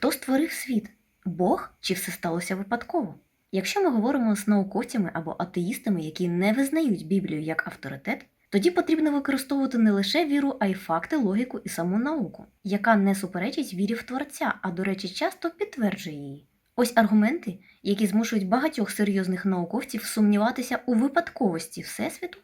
Хто створив світ? Бог чи все сталося випадково? Якщо ми говоримо з науковцями або атеїстами, які не визнають Біблію як авторитет, тоді потрібно використовувати не лише віру, а й факти, логіку і саму науку, яка не суперечить вірі в Творця, а, до речі, часто підтверджує її. Ось аргументи, які змушують багатьох серйозних науковців сумніватися у випадковості Всесвіту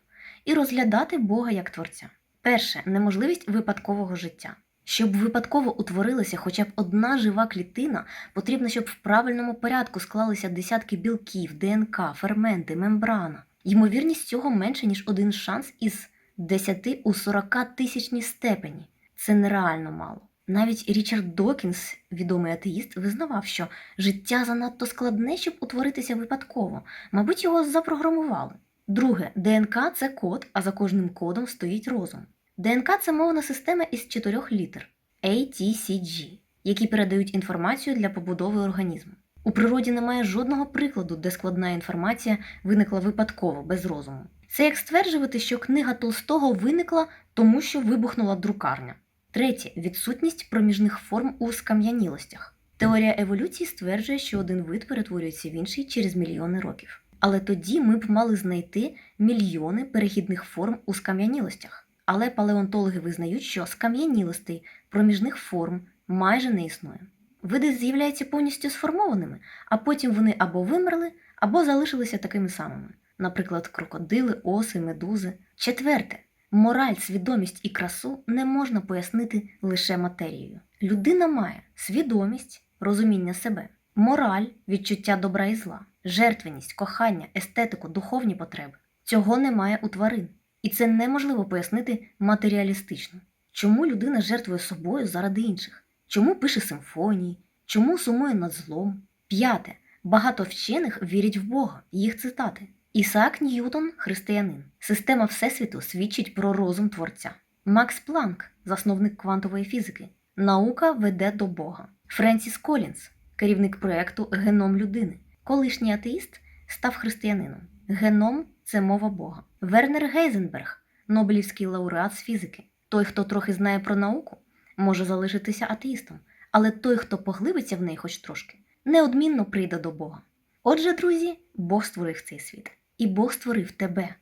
і розглядати Бога як Творця. Перше неможливість випадкового життя. Щоб випадково утворилася хоча б одна жива клітина, потрібно, щоб в правильному порядку склалися десятки білків, ДНК, ферменти, мембрана. Ймовірність цього менше, ніж один шанс із 10 у 40 тисячній степені. Це нереально мало. Навіть Річард Докінс, відомий атеїст, визнавав, що життя занадто складне, щоб утворитися випадково. Мабуть, його запрограмували. Друге, ДНК це код, а за кожним кодом стоїть розум. ДНК це мовна система із чотирьох літер ATCG, які передають інформацію для побудови організму. У природі немає жодного прикладу, де складна інформація виникла випадково, без розуму. Це як стверджувати, що книга Толстого виникла тому, що вибухнула друкарня. Третє відсутність проміжних форм у скам'янілостях. Теорія еволюції стверджує, що один вид перетворюється в інший через мільйони років. Але тоді ми б мали знайти мільйони перехідних форм у скам'янілостях. Але палеонтологи визнають, що скам'янілостей проміжних форм майже не існує. Види з'являються повністю сформованими, а потім вони або вимерли, або залишилися такими самими. Наприклад, крокодили, оси, медузи. Четверте, мораль, свідомість і красу не можна пояснити лише матерією. Людина має свідомість, розуміння себе, мораль, відчуття добра і зла, жертвеність, кохання, естетику, духовні потреби. Цього немає у тварин. І це неможливо пояснити матеріалістично. Чому людина жертвує собою заради інших? Чому пише симфонії? Чому сумує над злом? П'яте. Багато вчених вірять в Бога, їх цитати. Ісаак Ньютон християнин. Система Всесвіту свідчить про розум творця. Макс Планк, засновник квантової фізики. Наука веде до Бога. Френсіс Колінс, керівник проєкту Геном людини. Колишній атеїст став християнином. Геном це мова Бога. Вернер Гейзенберг, Нобелівський лауреат з фізики. Той, хто трохи знає про науку, може залишитися атеїстом, але той, хто поглибиться в неї хоч трошки, неодмінно прийде до Бога. Отже, друзі, Бог створив цей світ, і Бог створив тебе.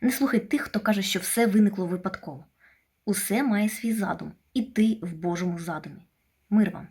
Не слухай тих, хто каже, що все виникло випадково. Усе має свій задум, і ти в Божому задумі. Мир вам!